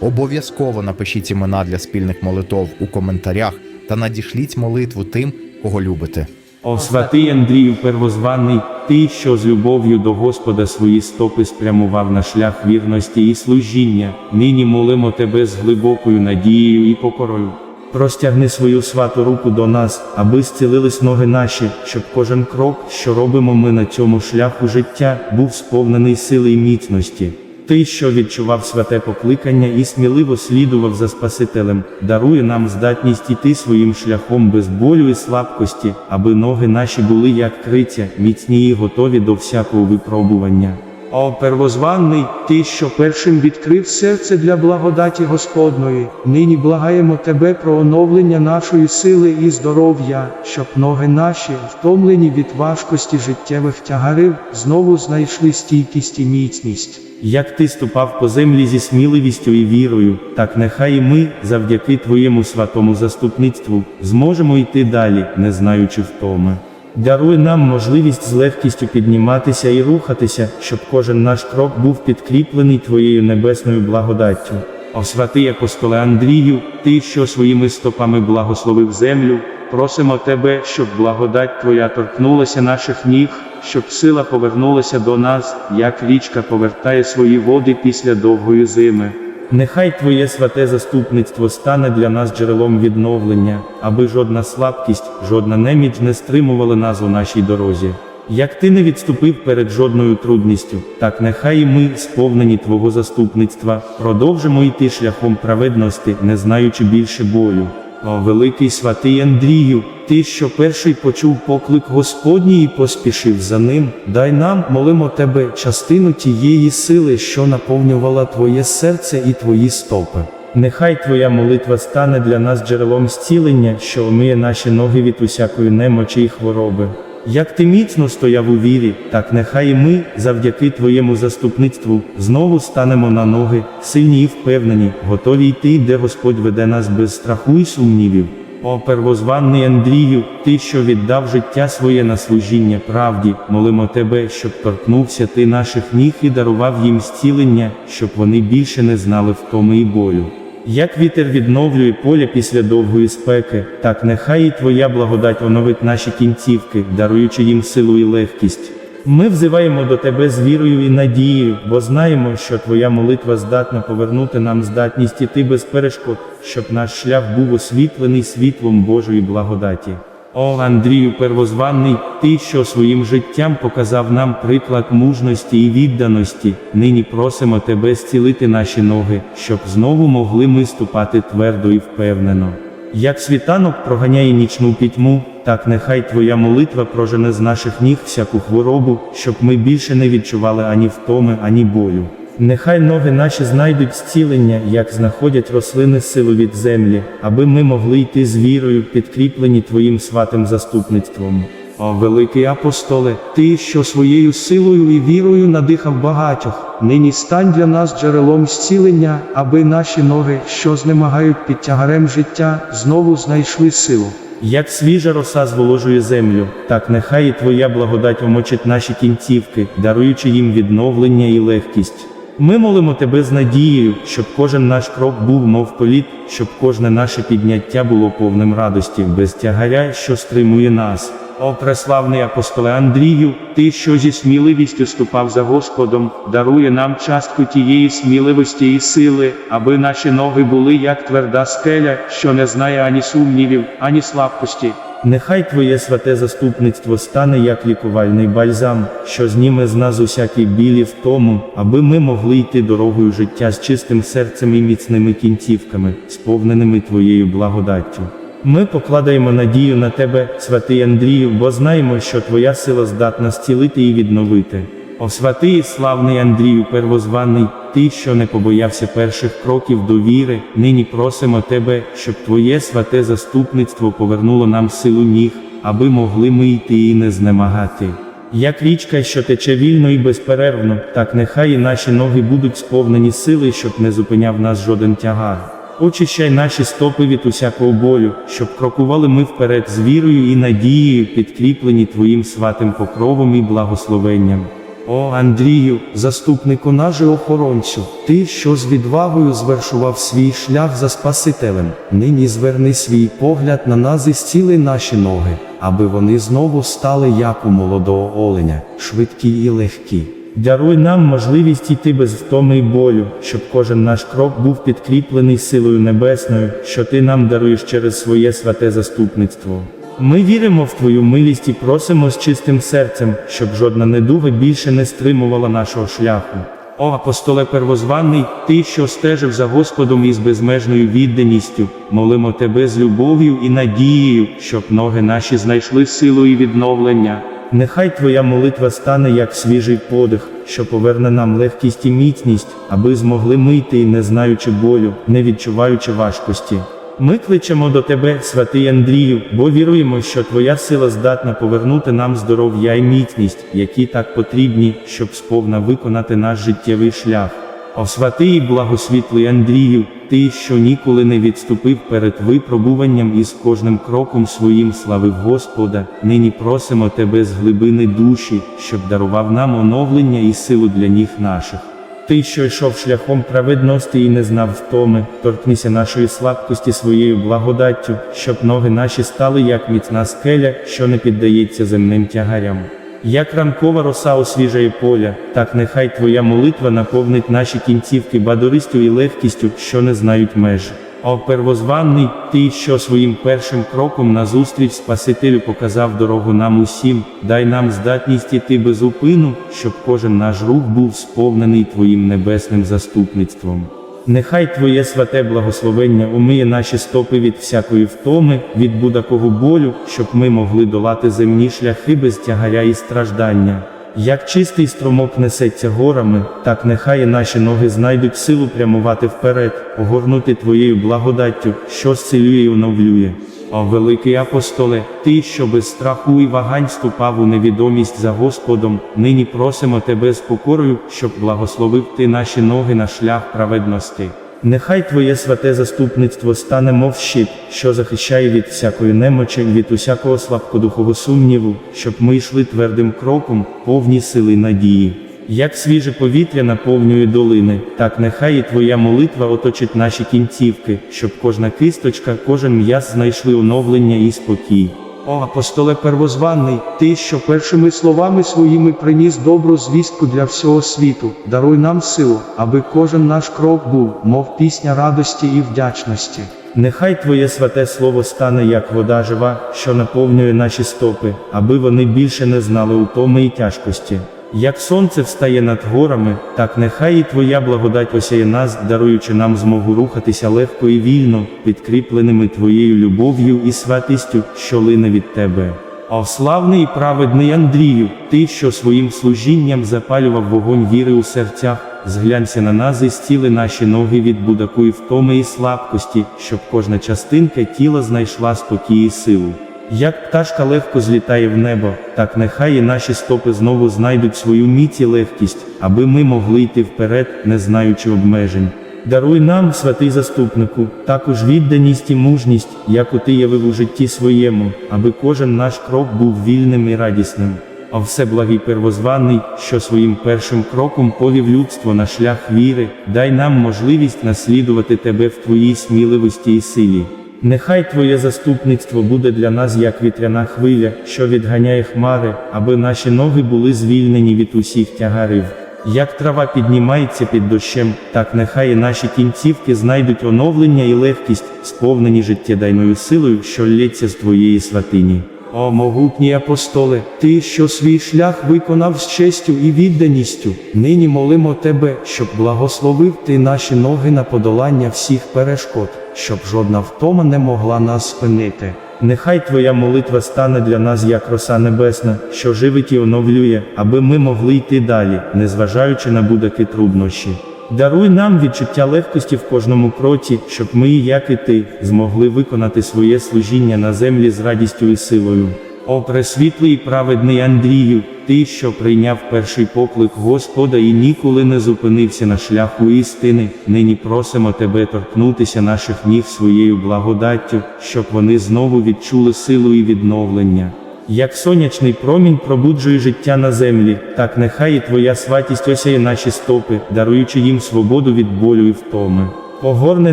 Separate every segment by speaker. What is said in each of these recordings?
Speaker 1: Обов'язково напишіть імена для спільних молитов у коментарях та надішліть молитву тим, кого любите.
Speaker 2: О святий Андрію первозваний, ти, що з любов'ю до Господа свої стопи спрямував на шлях вірності і служіння, нині молимо тебе з глибокою надією і покорою. Простягни свою святу руку до нас, аби зцілились ноги наші, щоб кожен крок, що робимо ми на цьому шляху життя, був сповнений сили і міцності. Ти, що відчував святе покликання і сміливо слідував за Спасителем, дарує нам здатність іти своїм шляхом без болю і слабкості, аби ноги наші були як криця, міцні і готові до всякого випробування.
Speaker 3: О первозваний, ти, що першим відкрив серце для благодаті Господної, нині благаємо тебе про оновлення нашої сили і здоров'я, щоб ноги наші, втомлені від важкості життєвих тягарів, знову знайшли стійкість і міцність.
Speaker 2: Як ти ступав по землі зі сміливістю і вірою, так нехай і ми, завдяки Твоєму святому заступництву, зможемо йти далі, не знаючи втоми. Даруй нам можливість з легкістю підніматися і рухатися, щоб кожен наш крок був підкріплений Твоєю небесною благодаттю. О святий апостоле Андрію, ти, що своїми стопами благословив землю, просимо тебе, щоб благодать Твоя торкнулася наших ніг, щоб сила повернулася до нас, як річка повертає свої води після довгої зими. Нехай Твоє святе заступництво стане для нас джерелом відновлення, аби жодна слабкість, жодна неміч не стримувала нас у нашій дорозі. Як ти не відступив перед жодною трудністю, так нехай і ми, сповнені Твого заступництва, продовжимо йти шляхом праведності, не знаючи більше болю. О, великий святий Андрію, ти, що перший почув поклик Господній і поспішив за ним, дай нам, молимо тебе, частину тієї сили, що наповнювала Твоє серце і Твої стопи. Нехай Твоя молитва стане для нас джерелом зцілення, що омиє наші ноги від усякої немочі і хвороби. Як ти міцно стояв у вірі, так нехай і ми, завдяки Твоєму заступництву, знову станемо на ноги, сильні і впевнені, готові йти, де Господь веде нас без страху і сумнівів. О первозванний Андрію, ти, що віддав життя своє на служіння правді, молимо тебе, щоб торкнувся ти наших ніг і дарував їм зцілення, щоб вони більше не знали втоми і болю. Як вітер відновлює поле після довгої спеки, так нехай і Твоя благодать оновить наші кінцівки, даруючи їм силу і легкість. Ми взиваємо до Тебе з вірою і надією, бо знаємо, що Твоя молитва здатна повернути нам здатність іти без перешкод, щоб наш шлях був освітлений світлом Божої благодаті. О Андрію первозваний, ти, що своїм життям показав нам приклад мужності і відданості, нині просимо тебе зцілити наші ноги, щоб знову могли ми ступати твердо і впевнено. Як світанок проганяє нічну пітьму, так нехай Твоя молитва прожене з наших ніг всяку хворобу, щоб ми більше не відчували ані втоми, ані болю. Нехай ноги наші знайдуть зцілення, як знаходять рослини силу від землі, аби ми могли йти з вірою, підкріплені Твоїм сватим заступництвом.
Speaker 3: О великий апостоле, ти, що своєю силою і вірою надихав багатьох, нині стань для нас джерелом зцілення, аби наші ноги, що знемагають під тягарем життя, знову знайшли силу.
Speaker 2: Як свіжа роса зволожує землю, так нехай і Твоя благодать омочить наші кінцівки, даруючи їм відновлення і легкість. Ми молимо Тебе з надією, щоб кожен наш крок був мов політ, щоб кожне наше підняття було повним радості, без тягаря, що стримує нас.
Speaker 3: О преславний апостоле Андрію, ти, що зі сміливістю ступав за Господом, дарує нам частку тієї сміливості і сили, аби наші ноги були як тверда скеля, що не знає ані сумнівів, ані слабкості.
Speaker 2: Нехай Твоє святе заступництво стане як лікувальний бальзам, що зніме з нас усякий біль і втому, аби ми могли йти дорогою життя з чистим серцем і міцними кінцівками, сповненими Твоєю благодаттю. Ми покладаємо надію на Тебе, святий Андрію, бо знаємо, що Твоя сила здатна зцілити і відновити. О святий і славний Андрію первозваний, ти, що не побоявся перших кроків до віри, нині просимо тебе, щоб Твоє святе заступництво повернуло нам силу ніг, аби могли ми йти і не знемагати. Як річка, що тече вільно і безперервно, так нехай і наші ноги будуть сповнені сили, щоб не зупиняв нас жоден тягар. Очищай наші стопи від усякого болю, щоб крокували ми вперед з вірою і надією, підкріплені Твоїм святим покровом і благословенням.
Speaker 3: О Андрію, заступнику наш і охоронцю, ти, що з відвагою звершував свій шлях за Спасителем, нині зверни свій погляд на нас і зціли наші ноги, аби вони знову стали як у молодого оленя, швидкі і легкі.
Speaker 2: Даруй нам можливість йти без втоми й болю, щоб кожен наш крок був підкріплений силою небесною, що ти нам даруєш через своє святе заступництво. Ми віримо в твою милість і просимо з чистим серцем, щоб жодна недуга більше не стримувала нашого шляху.
Speaker 3: О апостоле первозваний, ти, що стежив за Господом із безмежною відданістю, молимо тебе з любов'ю і надією, щоб ноги наші знайшли силу і відновлення.
Speaker 2: Нехай твоя молитва стане як свіжий подих, що поверне нам легкість і міцність, аби змогли ми йти, не знаючи болю, не відчуваючи важкості. Ми кличемо до тебе, святий Андрію, бо віруємо, що твоя сила здатна повернути нам здоров'я і міцність, які так потрібні, щоб сповна виконати наш життєвий шлях. О святий і благосвітлий Андрію, ти, що ніколи не відступив перед випробуванням і з кожним кроком своїм славив Господа, нині просимо тебе з глибини душі, щоб дарував нам оновлення і силу для ніг наших. Ти, що йшов шляхом праведності і не знав втоми, торкнися нашої слабкості своєю благодаттю, щоб ноги наші стали як міцна скеля, що не піддається земним тягарям. Як ранкова роса освіжає поля, так нехай твоя молитва наповнить наші кінцівки бадористю і легкістю, що не знають меж. О первозваний, ти, що своїм першим кроком назустріч Спасителю показав дорогу нам усім, дай нам здатність іти без упину, щоб кожен наш рух був сповнений Твоїм небесним заступництвом. Нехай Твоє святе благословення умиє наші стопи від всякої втоми, від будакого болю, щоб ми могли долати земні шляхи без тягаря і страждання. Як чистий струмок несеться горами, так нехай і наші ноги знайдуть силу прямувати вперед, огорнути Твоєю благодаттю, що зцілює і оновлює. О великий апостоле, ти, що без страху і вагань ступав у невідомість за Господом, нині просимо тебе з покорою, щоб благословив ти наші ноги на шлях праведності. Нехай Твоє святе заступництво стане мов щит, що захищає від всякої немочі, від усякого слабкодухого сумніву, щоб ми йшли твердим кроком, повні сили надії. Як свіже повітря наповнює долини, так нехай і Твоя молитва оточить наші кінцівки, щоб кожна кисточка, кожен м'яз знайшли оновлення і спокій.
Speaker 3: О апостоле первозваний, ти, що першими словами своїми приніс добру звістку для всього світу, даруй нам силу, аби кожен наш крок був, мов пісня радості і вдячності.
Speaker 2: Нехай Твоє святе слово стане як вода жива, що наповнює наші стопи, аби вони більше не знали утоми і тяжкості. Як сонце встає над горами, так нехай і Твоя благодать осяє нас, даруючи нам змогу рухатися легко і вільно, підкріпленими Твоєю любов'ю і святістю, що лине від Тебе. О славний і праведний Андрію, ти, що своїм служінням запалював вогонь віри у серцях, зглянься на нас і зціли наші ноги від будаку і втоми і слабкості, щоб кожна частинка тіла знайшла спокій і силу. Як пташка легко злітає в небо, так нехай і наші стопи знову знайдуть свою міць і легкість, аби ми могли йти вперед, не знаючи обмежень. Даруй нам, святий заступнику, також відданість і мужність, яку ти явив у житті своєму, аби кожен наш крок був вільним і радісним. А всеблагий первозваний, що своїм першим кроком повів людство на шлях віри, дай нам можливість наслідувати тебе в твоїй сміливості і силі. Нехай Твоє заступництво буде для нас як вітряна хвиля, що відганяє хмари, аби наші ноги були звільнені від усіх тягарів. Як трава піднімається під дощем, так нехай і наші кінцівки знайдуть оновлення і легкість, сповнені життєдайною силою, що лється з Твоєї святині.
Speaker 3: О могутній апостоле, ти, що свій шлях виконав з честю і відданістю, нині молимо тебе, щоб благословив ти наші ноги на подолання всіх перешкод, щоб жодна втома не могла нас спинити.
Speaker 2: Нехай Твоя молитва стане для нас як роса небесна, що живить і оновлює, аби ми могли йти далі, незважаючи на будь-які труднощі. Даруй нам відчуття легкості в кожному кроці, щоб ми, як і ти, змогли виконати своє служіння на землі з радістю і силою. О пресвітлий праведний Андрію, ти, що прийняв перший поклик Господа і ніколи не зупинився на шляху істини, нині просимо тебе торкнутися наших ніг своєю благодаттю, щоб вони знову відчули силу і відновлення. Як сонячний промінь пробуджує життя на землі, так нехай і твоя святість осяє наші стопи, даруючи їм свободу від болю і втоми. Погорни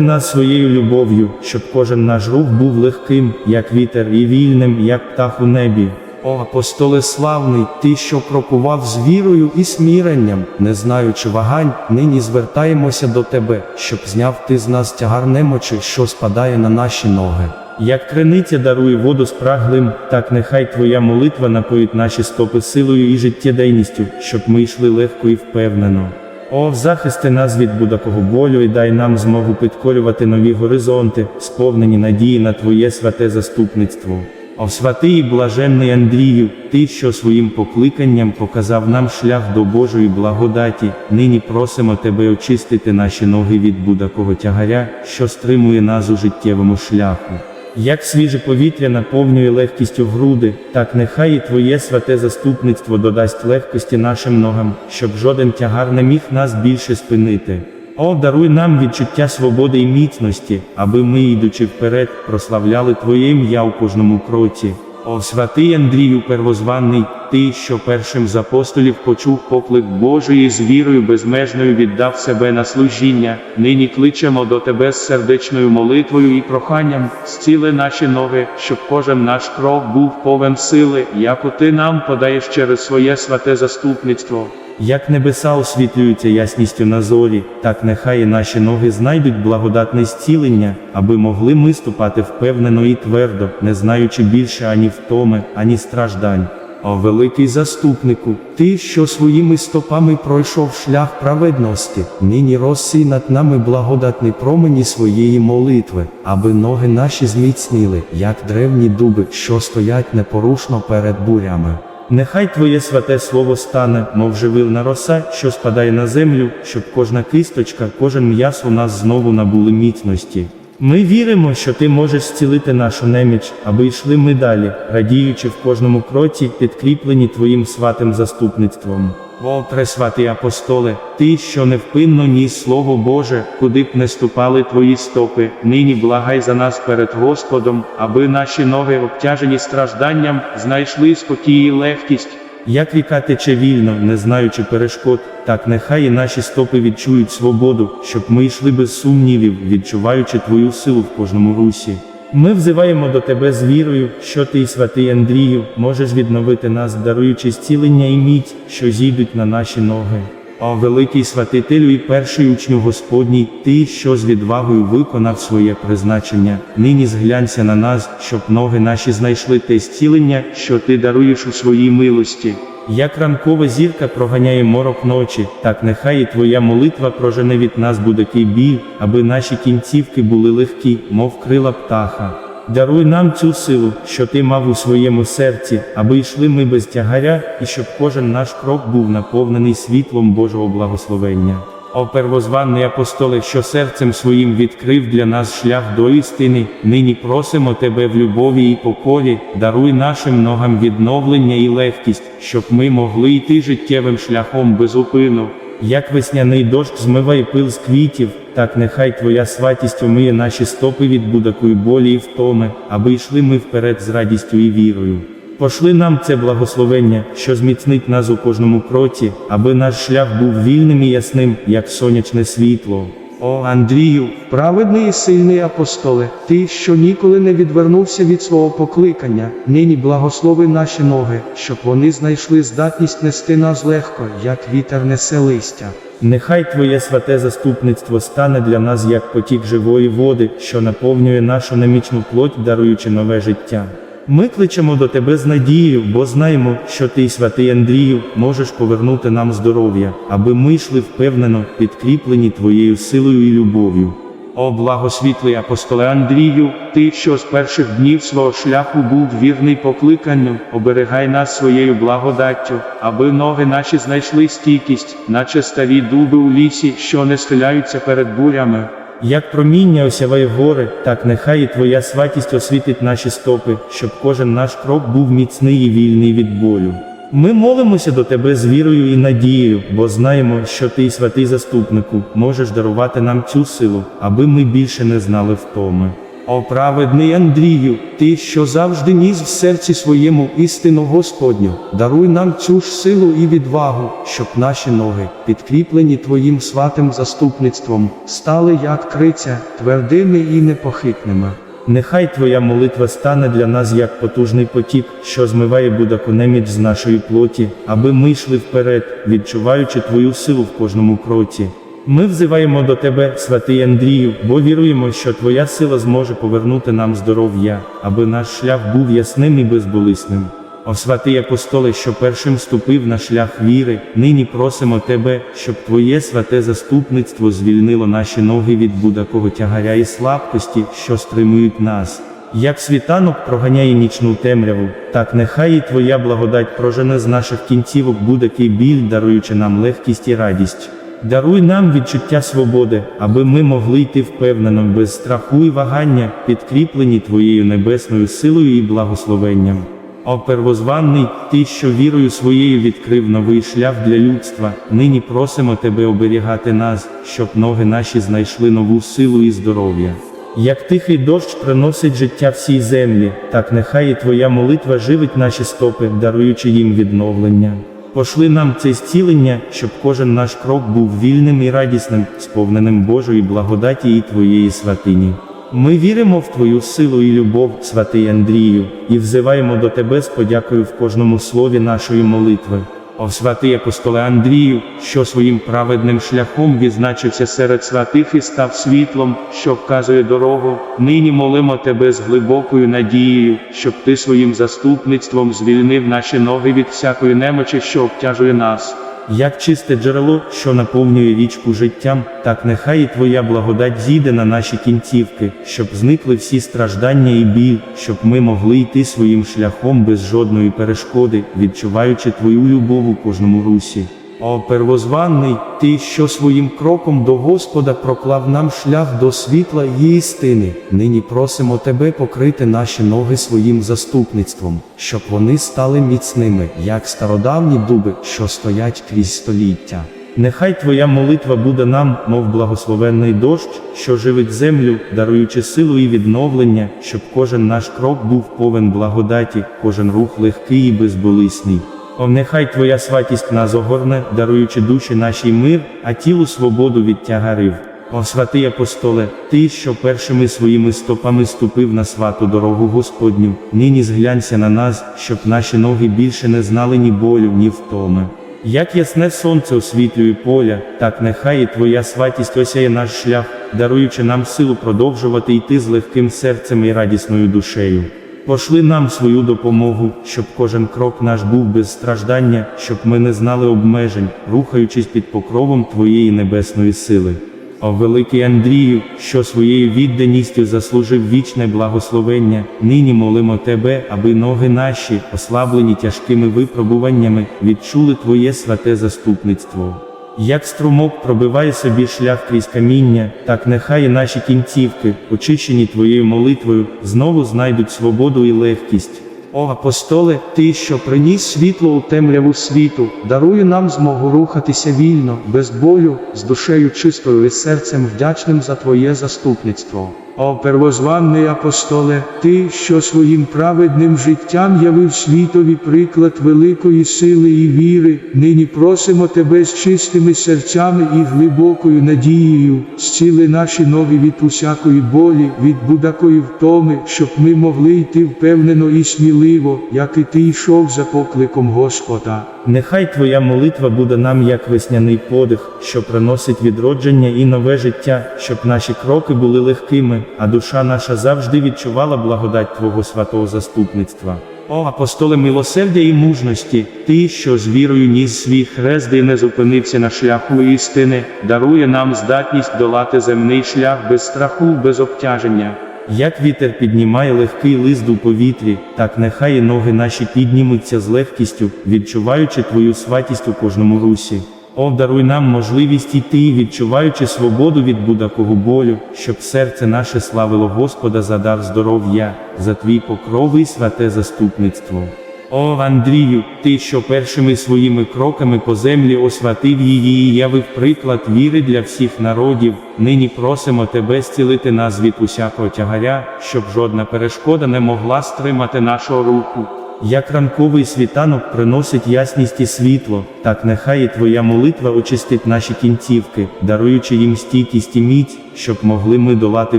Speaker 2: нас своєю любов'ю, щоб кожен наш рух був легким, як вітер, і вільним, як птах у небі.
Speaker 3: О апостоле славний, ти, що крокував з вірою і сміренням, не знаючи вагань, нині звертаємося до тебе, щоб зняв ти з нас тягар немочі, що спадає на наші ноги.
Speaker 2: Як криниця дарує воду спраглим, так нехай твоя молитва напоїть наші стопи силою і життєдейністю, щоб ми йшли легко і впевнено. О, захисти нас від будакого болю і дай нам змогу підкорювати нові горизонти, сповнені надії на Твоє святе заступництво. О, святий і блаженний Андрію, Ти, що своїм покликанням показав нам шлях до Божої благодаті, нині просимо Тебе очистити наші ноги від будакого тягаря, що стримує нас у життєвому шляху. Як свіже повітря наповнює легкістю груди, так нехай і Твоє святе заступництво додасть легкості нашим ногам, щоб жоден тягар не міг нас більше спинити. О, даруй нам відчуття свободи і міцності, аби ми, йдучи вперед, прославляли Твоє ім'я у кожному кроці. О, святий Андрію первозваний, ти, що першим з апостолів почув поклик Божий з вірою безмежною віддав себе на служіння, нині кличемо до тебе з сердечною молитвою і проханням, зціли наші ноги, щоб кожен наш крок був повен сили, яку ти нам подаєш через своє святе заступництво. Як небеса освітлюються ясністю на зорі, так нехай і наші ноги знайдуть благодатне зцілення, аби могли ми ступати впевнено і твердо, не знаючи більше ані втоми, ані страждань.
Speaker 3: О великий заступнику, ти, що своїми стопами пройшов шлях праведності, нині розсій над нами благодатний промені своєї молитви, аби ноги наші зміцніли, як древні дуби, що стоять непорушно перед бурями.
Speaker 2: Нехай Твоє святе слово стане, мов живильна роса, що спадає на землю, щоб кожна кисточка, кожен м'яс у нас знову набули міцності. Ми віримо, що ти можеш зцілити нашу неміч, аби йшли ми далі, радіючи в кожному кроці, підкріплені Твоїм святим заступництвом.
Speaker 3: О, пресвятий апостоле, ти, що невпинно ніс Слово Боже, куди б не ступали твої стопи, нині благай за нас перед Господом, аби наші ноги, обтяжені стражданням, знайшли спокій і легкість.
Speaker 2: Як ріка тече вільно, не знаючи перешкод, так нехай і наші стопи відчують свободу, щоб ми йшли без сумнівів, відчуваючи Твою силу в кожному русі. Ми взиваємо до Тебе з вірою, що Ти, святий Андрію, можеш відновити нас, даруючи зцілення і міць, що зійдуть на наші ноги. О, великий святителю і перший учню Господній, Ти, що з відвагою виконав своє призначення, нині зглянься на нас, щоб ноги наші знайшли те зцілення, що Ти даруєш у своїй милості. Як ранкова зірка проганяє морок ночі, так нехай і Твоя молитва прожене від нас будь-який біль, аби наші кінцівки були легкі, мов крила птаха. Даруй нам цю силу, що ти мав у своєму серці, аби йшли ми без тягаря, і щоб кожен наш крок був наповнений світлом Божого благословення. О первозваний апостоле, що серцем своїм відкрив для нас шлях до істини, нині просимо тебе в любові і покорі, даруй нашим ногам відновлення і легкість, щоб ми могли йти життєвим шляхом безупину. Як весняний дощ змиває пил з квітів, так нехай Твоя святість омиє наші стопи від будакої болі і втоми, аби йшли ми вперед з радістю і вірою. Пошли нам це благословення, що зміцнить нас у кожному кроці, аби наш шлях був вільним і ясним, як сонячне світло.
Speaker 3: О, Андрію, праведний і сильний апостоле, ти, що ніколи не відвернувся від свого покликання, нині благослови наші ноги, щоб вони знайшли здатність нести нас легко, як вітер несе листя.
Speaker 2: Нехай Твоє святе заступництво стане для нас як потік живої води, що наповнює нашу немічну плоть, даруючи нове життя. Ми кличемо до Тебе з надією, бо знаємо, що Ти, святий Андрію, можеш повернути нам здоров'я, аби ми йшли впевнено, підкріплені Твоєю силою і любов'ю.
Speaker 3: О благосвітлий апостоле Андрію, ти, що з перших днів свого шляху був вірний покликанню, оберегай нас своєю благодаттю, аби ноги наші знайшли стійкість, наче старі дуби у лісі, що не схиляються перед бурями.
Speaker 2: Як проміння осяває гори, так нехай і Твоя святість освітить наші стопи, щоб кожен наш крок був міцний і вільний від болю. Ми молимося до Тебе з вірою і надією, бо знаємо, що Ти, святий заступнику, можеш дарувати нам цю силу, аби ми більше не знали втоми. О праведний Андрію, ти, що завжди ніс в серці своєму істину Господню, даруй нам цю ж силу і відвагу, щоб наші ноги, підкріплені Твоїм сватим заступництвом, стали як криця, твердими і непохитними. Нехай Твоя молитва стане для нас як потужний потік, що змиває будаку з нашої плоті, аби ми йшли вперед, відчуваючи Твою силу в кожному кроці. Ми взиваємо до Тебе, святий Андрію, бо віруємо, що Твоя сила зможе повернути нам здоров'я, аби наш шлях був ясним і безболісним. О святий апостоле, що першим ступив на шлях віри, нині просимо Тебе, щоб Твоє святе заступництво звільнило наші ноги від будакого тягаря і слабкості, що стримують нас. Як світанок проганяє нічну темряву, так нехай і Твоя благодать прожене з наших кінцівок будь-який біль, даруючи нам легкість і радість. Даруй нам відчуття свободи, аби ми могли йти впевнено, без страху і вагання, підкріплені Твоєю небесною силою і благословенням. О первозванний, Ти, що вірою своєю відкрив новий шлях для людства, нині просимо Тебе оберігати нас, щоб ноги наші знайшли нову силу і здоров'я. Як тихий дощ приносить життя всій землі, так нехай і Твоя молитва живить наші стопи, даруючи їм відновлення. Пошли нам це зцілення, щоб кожен наш крок був вільним і радісним, сповненим Божої благодаті і Твоєї святині. Ми віримо в Твою силу і любов, святий Андрію, і взиваємо до Тебе з подякою в кожному слові нашої молитви. О святий апостоле Андрію, що своїм праведним шляхом відзначився серед святих і став світлом, що вказує дорогу, нині молимо Тебе з глибокою надією, щоб Ти своїм заступництвом звільнив наші ноги від всякої немочі, що обтяжує нас. Як чисте джерело, що наповнює річку життям, так нехай і Твоя благодать зійде на наші кінцівки, щоб зникли всі страждання і біль, щоб ми могли йти своїм шляхом без жодної перешкоди, відчуваючи Твою любов у кожному русі. О первозванний, Ти, що своїм кроком до Господа проклав нам шлях до світла і істини, нині просимо Тебе покрити наші ноги своїм заступництвом, щоб вони стали міцними, як стародавні дуби, що стоять крізь століття. Нехай Твоя молитва буде нам, мов благословенний дощ, що живить землю, даруючи силу і відновлення, щоб кожен наш крок був повен благодаті, кожен рух легкий і безболісний. О, нехай Твоя святість нас огорне, даруючи душі нашій мир, а тілу свободу від тягарів. О святий апостоле, Ти, що першими своїми стопами ступив на свату дорогу Господню, нині зглянься на нас, щоб наші ноги більше не знали ні болю, ні втоми. Як ясне сонце освітлює поля, так нехай і Твоя святість осяє наш шлях, даруючи нам силу продовжувати йти з легким серцем і радісною душею. Пошли нам свою допомогу, щоб кожен крок наш був без страждання, щоб ми не знали обмежень, рухаючись під покровом Твоєї небесної сили. О великий Андрію, що своєю відданістю заслужив вічне благословення, нині молимо Тебе, аби ноги наші, ослаблені тяжкими випробуваннями, відчули Твоє святе заступництво. Як струмок пробиває собі шлях крізь каміння, так нехай і наші кінцівки, очищені Твоєю молитвою, знову знайдуть свободу і легкість.
Speaker 3: О апостоле, Ти, що приніс світло у темряву світу, даруй нам змогу рухатися вільно, без болю, з душею чистою і серцем вдячним за Твоє заступництво. О первозванний апостоле, Ти, що своїм праведним життям явив світові приклад великої сили і віри, нині просимо Тебе з чистими серцями і глибокою надією, зціли наші ноги від усякої болі, від будакої втоми, щоб ми могли йти впевнено і сміливо, як і ти йшов за покликом Господа.
Speaker 2: Нехай Твоя молитва буде нам як весняний подих, що приносить відродження і нове життя, щоб наші кроки були легкими, а душа наша завжди відчувала благодать Твого святого заступництва. О, апостоле милосердя і мужності, Ти, що з вірою ніс свій хрест і не зупинився на шляху істини, дарує нам здатність долати земний шлях без страху, без обтяження. Як вітер піднімає легкий лист у повітрі, так нехай і ноги наші піднімуться з легкістю, відчуваючи Твою святість у кожному русі. О, даруй нам можливість йти, відчуваючи свободу від будакого болю, щоб серце наше славило Господа за дар здоров'я, за Твій покровий святе заступництво. О Андрію, ти, що першими своїми кроками по землі освятив її і явив приклад віри для всіх народів, нині просимо тебе зцілити нас від усякого тягаря, щоб жодна перешкода не могла стримати нашого руху. Як ранковий світанок приносить ясність і світло, так нехай і твоя молитва очистить наші кінцівки, даруючи їм стійкість і міць, щоб могли ми долати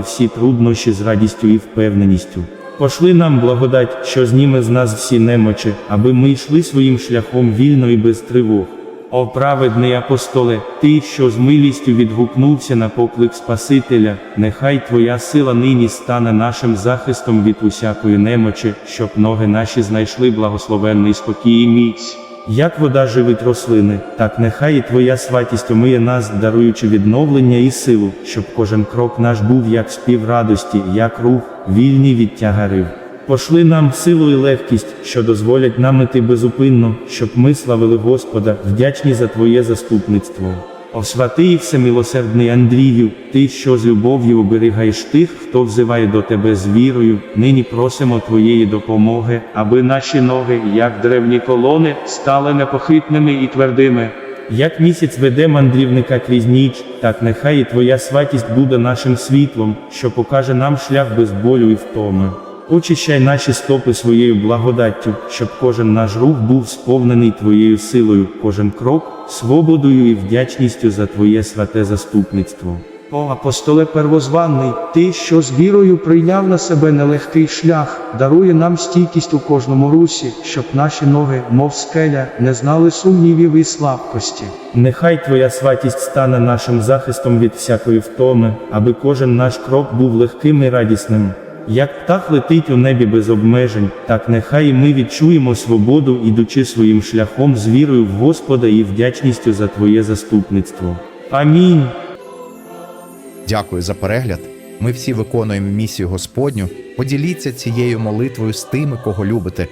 Speaker 2: всі труднощі з радістю і впевненістю. Пошли нам благодать, що зніме з нас всі немочі, аби ми йшли своїм шляхом вільно і без тривог. О праведний апостоле, ти, що з милістю відгукнувся на поклик Спасителя, нехай твоя сила нині стане нашим захистом від усякої немочі, щоб ноги наші знайшли благословенний спокій і міць. Як вода живить рослини, так нехай і твоя святість омиє нас, даруючи відновлення і силу, щоб кожен крок наш був як спів радості, як рух, вільний від тягарів. Пошли нам силу і легкість, що дозволять нам іти безупинно, щоб ми славили Господа, вдячні за Твоє заступництво. О святий і всемилосердний Андрію, ти, що з любов'ю оберігаєш тих, хто взиває до тебе з вірою, нині просимо Твоєї допомоги,
Speaker 3: аби наші ноги, як древні колони, стали непохитними і твердими.
Speaker 2: Як місяць веде мандрівника крізь ніч, так нехай і Твоя святість буде нашим світлом, що покаже нам шлях без болю і втоми. Очищай наші стопи своєю благодаттю, щоб кожен наш рух був сповнений Твоєю силою, кожен крок свободою і вдячністю за Твоє святе заступництво.
Speaker 3: О апостоле первозваний, ти, що з вірою прийняв на себе нелегкий шлях, дарує нам стійкість у кожному русі, щоб наші ноги, мов скеля, не знали сумнівів і слабкості.
Speaker 2: Нехай Твоя святість стане нашим захистом від всякої втоми, аби кожен наш крок був легким і радісним. Як птах летить у небі без обмежень, так нехай і ми відчуємо свободу, ідучи своїм шляхом з вірою в Господа і вдячністю за Твоє заступництво. Амінь.
Speaker 1: Дякую за перегляд. Ми всі виконуємо місію Господню. Поділіться цією молитвою з тими, кого любите,